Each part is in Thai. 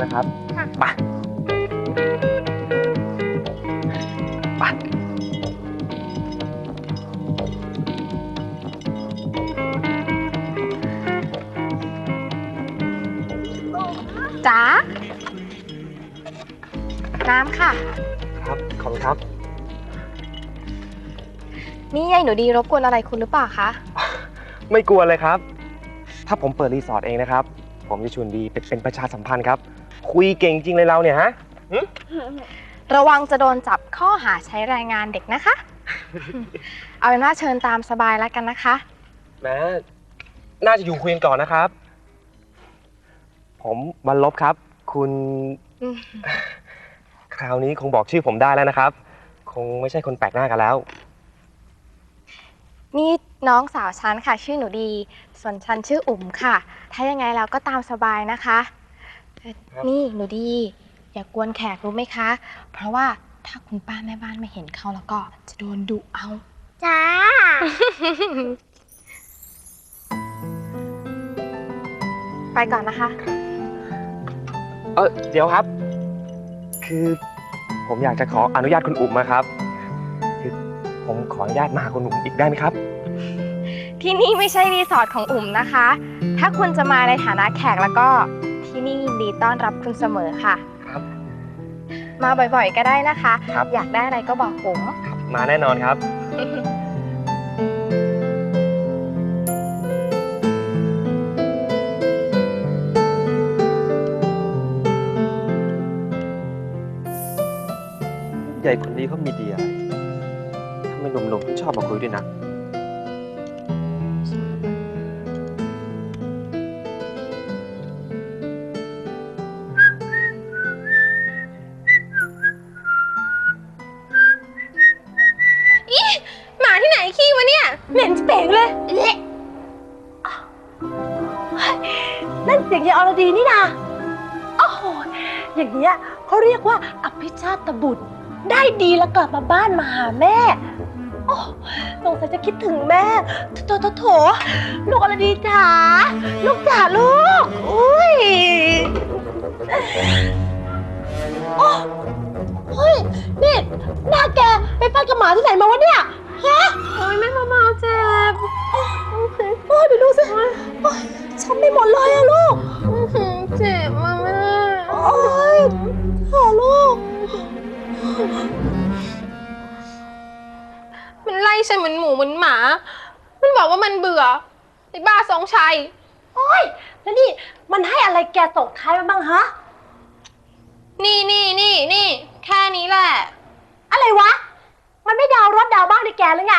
ต่อตรงนู้นนะครับค่ะ ไปไปจ๋าน้ำค่ะ ครับ ขอบคุณครับ นี่ยายหนูดีรบกวนอะไรคุณหรือเปล่าคะ ไม่กลัวเลยครับ ถ้าผมเปิดรีสอร์ทเองนะครับ ผมจะชวนดีเป็นเป็นประชาสัมพันธ์ครับ คุยเก่งจริงเลยเราเนี่ยฮะระวังจะโดนจับข้อหาใช้แรงงานเด็กนะคะ เอาเป็นว่าเชิญตามสบายแล้วกันนะคะแม้น่าจะอยู่คุยกันก่อนนะครับ ผมวันลบครับ คุณอืมคราวนี้คงบอกชื่อผมได้แล้วนะครับ คงไม่ใช่คนแปลกหน้ากันแล้ว นี่น้องสาวฉันค่ะ ชื่อหนูดี ส่วนฉันชื่ออุ๋มค่ะ ถ้ายังไงเราก็ตามสบายนะคะเอ่อ ครับ นี่หนูดี อย่ากวนแขกรู้ไหมคะ เพราะว่าถ้าคุณป้าแม่บ้านไม่เห็นเข้าแล้วก็จะโดนดุเอา จ้า ไปก่อนนะคะ เออเดี๋ยวครับ คือผมอยากจะขออนุญาตคุณอุ๋มนะครับ คือผมขออนุญาตมาหาคุณอุ๋มอีกได้ไหมครับ ที่นี่ไม่ใช่รีสอร์ทของอุ๋มนะคะ ถ้าคุณจะมาในฐานะแขกแล้วก็ ที่นี่ยินดีต้อนรับคุณเสมอค่ะ ครับ มาบ่อยๆก็ได้นะคะ ครับ อยากได้อะไรก็บอกอุ๋มมาแน่นอนครับ ใหญ่คนนี้เขามีดีอะไรทำไมหนุ่มๆถึงชอบมาคุยด้วยนะ นั่นเสียงยายอรดีนี่นะโอ้โหอย่างเงี้ยเขาเรียกว่าอภิชาตบุตร ได้ดีแล้วกลับมาบ้านมาหาแม่โอ้สงสัยจะคิดถึงแม่โถโถโถลูกอรดีจ๋าลูกจ๋าลูกอุ้ มันไล่ฉันเหมือนหมูเหมือนหมา มันบอกว่ามันเบื่อไอ้บ้าสองชัย โอ้ยแล้วนี่มันให้อะไรแกส่งท้ายมาบ้างฮะ นี่นี่นี่นี่แค่นี้แหละ อะไรวะ มันไม่ดาวรถดาวบ้างในแกหรือไง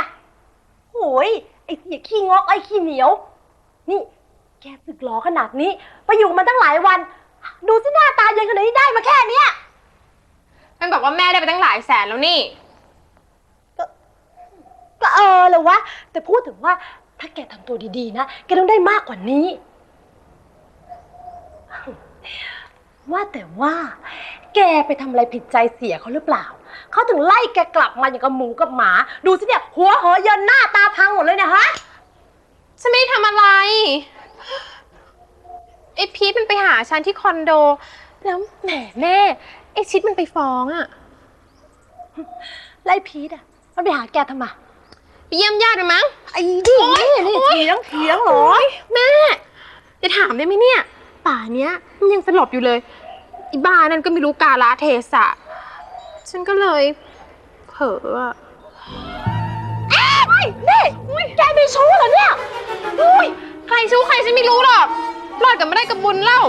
โอ้ยไอ้เสียขี้งอกไอ้ขี้เหนียว นี่ แกสึกหลอขนาดนี้ไปอยู่มันตั้งหลายวัน ดูสิหน้าตาเย็นขนาดนี้ได้มาแค่เนี้ยมันบอกว่าแม่ได้ไปตั้งหลายแสนแล้วนี่ ก็เออเลยวะ แต่พูดถึงว่าถ้าแกทำตัวดีๆนะ แกต้องได้มากกว่านี้ ว่าแต่ว่า แกไปทำอะไรผิดใจเสียเขาหรือเปล่า เขาถึงไล่แกกลับมาอย่างกับหมูกับหมา ดูสิเนี่ยหัวเหอเยินหน้าตาพังหมดเลยเนี่ยฮะ ฉันไม่ได้ทำอะไร ไอ้พีทมันไปหาฉันที่คอนโด แล้วแหมแม่ไอ้ชิดมันไปฟ้องอะไล่พีทอะ มันไปหาแกทำไม ไปเยี่ยมญาติมันมั้ง ไอ้ดินี่นี่เถียงเถียงเหรอ แม่จะถามได้ไหมเนี่ย ป่าเนี้ยมันยังสลบอยู่เลยอีบ้านั่นก็ไม่รู้กาลเทศะ ฉันก็เลยเผลออะนี่แกมีชู้เหรอเนี่ยอุ้ยใครชู้ใครฉันไม่รู้หรอกรอดกันไม่ได้กับบุญเล่า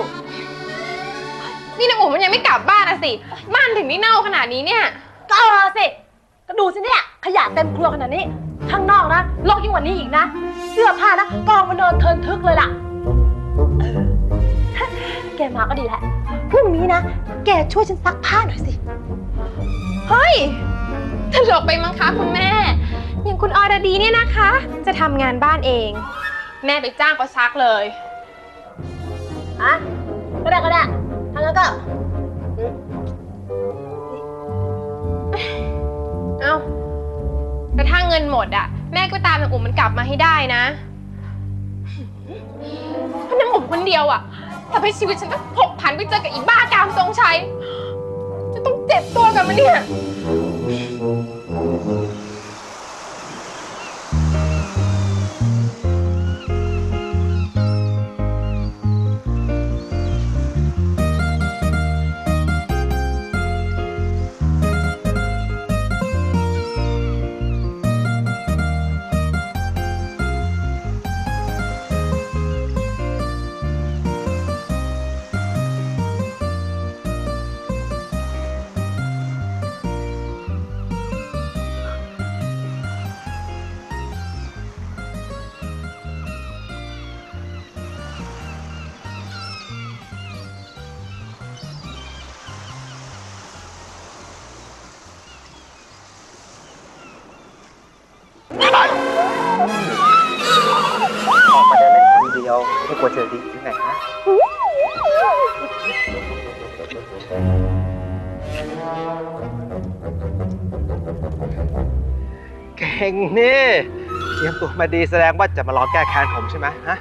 นี่นางอุ๋มมันยังไม่กลับบ้านอะสิ บ้านถึงได้เน่าขนาดนี้เนี่ย ก็เออสิ ก็ดูสิเนี่ย ขยะเต็มครัวขนาดนี้ ข้างนอกนะโลกยิ่งกว่านี้อีกนะ เสื้อผ้านะกองมาเนินเทินทึกเลยล่ะเออแกมาก็ดีแหละ พรุ่งนี้นะ แกช่วยฉันซักผ้าหน่อยสิ เฮ้ยตลกไปมั้งคะคุณแม่ อย่างคุณอรดีเนี่ยนะคะ จะทำงานบ้านเอง แม่ไปจ้างก็ซักเลยอะก็ได้ก็ได้ทางนั้นก็ เอ้า แต่ถ้าเงินหมดอะแม่ก็ตามนางอุ๋มมันกลับมาให้ได้นะเพราะนางอุ๋มคนเดียวอะทำให้ชีวิตฉันต้องผกผันไปเจอกับอีบ้ากามทรงชัยจะต้องเจ็บตัวกับมันเนี่ย ออกมาเดินเล่นคนเดียวไม่กลัวเจอดีที่ไหนฮะเก่งนี่เตรียมตัวมาดีแสดงว่าจะมารอแก้แค้นผมใช่ไหมฮะ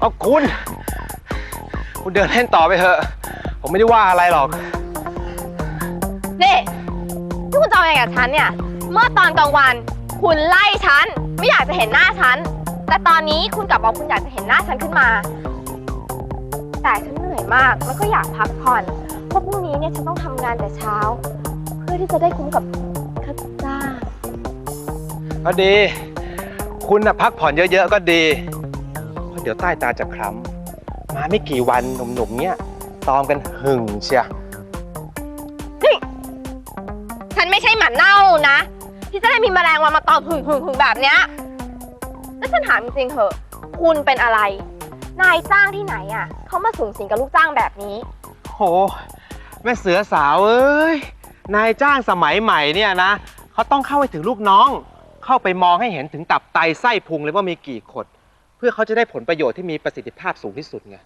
เอาคุณ คุณเดินเล่นต่อไปเถอะ ผมไม่ได้ว่าอะไรหรอก นี่ที่คุณจะเอาไงกับฉันเนี่ย เมื่อตอนกลางวัน คุณไล่ฉัน ไม่อยากจะเห็นหน้าฉัน แต่ตอนนี้คุณกลับบอกคุณอยากจะเห็นหน้าฉันขึ้นมา แต่ฉันเหนื่อยมาก แล้วก็อยากพักผ่อน เพราะพรุ่งนี้เนี่ยฉันต้องทำงานแต่เช้า เพื่อที่จะได้คุ้มกับค่าจ้างก็ดี คุณน่ะพักผ่อนเยอะๆก็ดี เพราะเดี๋ยวใต้ตาจะคล้ำมาไม่กี่วันหนุ่มๆเนี่ยตอมกันหึงเชียฉันไม่ใช่หมาเน่านะ ที่จะได้มีแมลงวันมาตอมหึงหึงหึงแบบเนี้ยแล้วฉันถามจริงๆเหอะ คุณเป็นอะไร นายจ้างที่ไหนอะเขามาสูงสิงกับลูกจ้างแบบนี้ โห แม่เสือสาวเอ้ย นายจ้างสมัยใหม่เนี่ยนะเขาต้องเข้าไปถึงลูกน้อง เข้าไปมองให้เห็นถึงตับไตไส้พุงเลยว่ามีกี่ขด เพื่อเขาจะได้ผลประโยชน์ที่มีประสิทธิภาพสูงที่สุดไง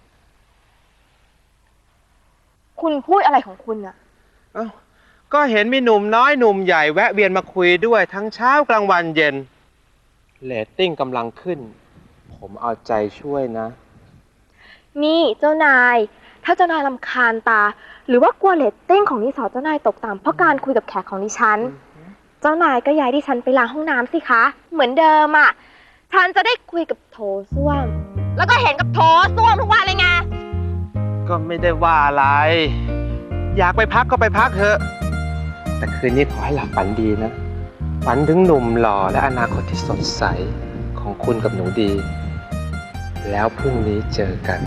คุณพูดอะไรของคุณอะเอ้าก็เห็นมีหนุ่มน้อยหนุ่มใหญ่แวะเวียนมาคุยด้วยทั้งเช้ากลางวันเย็นเรตติ้งกำลังขึ้น ผมเอาใจช่วยนะ นี่เจ้านาย ถ้าเจ้านายลำคาญตา หรือว่ากลัวเรตติ้งของนิสอเจ้านายตกต่ำเพราะการคุยกับแขกของดิฉัน เจ้านายก็ย้ายดิฉันไปล้างห้องน้ำสิคะ เหมือนเดิมอะ ฉันจะได้คุยกับโถส้วม แล้วก็เห็นกับโถส้วมทุกวันเลยไง ก็ไม่ได้ว่าอะไร อยากไปพักก็ไปพักเถอะ แต่คืนนี้ขอให้หลับฝันดีนะ ฝันถึงหนุ่มหล่อและอนาคตที่สดใสของคุณกับหนูดี แล้วพรุ่งนี้เจอกัน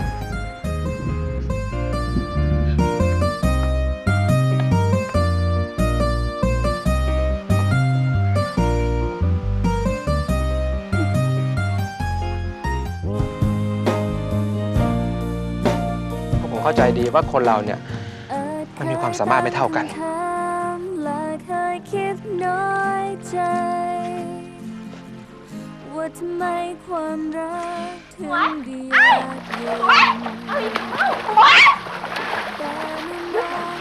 เข้าใจดีว่าคนเราเนี่ยมันมีความสามารถไม่เท่ากันและเคยคิดน้อยใจว่าทำไมความรักถึงได้ยากเย็นแต่มันนาน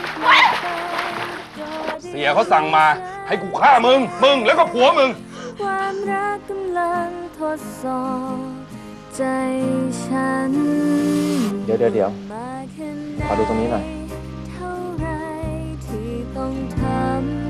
เกินไปก็ได้เสียเขาสั่งมาให้กูฆ่ามึง มึงแล้วก็ผัวมึง ความรักกำลังทดสอบใจฉัน เดี๋ยวเดี๋ยวเดี๋ยวมากแค่ไห ขอดูตรงนี้หน่อย เท่าไรที่ต้องทำ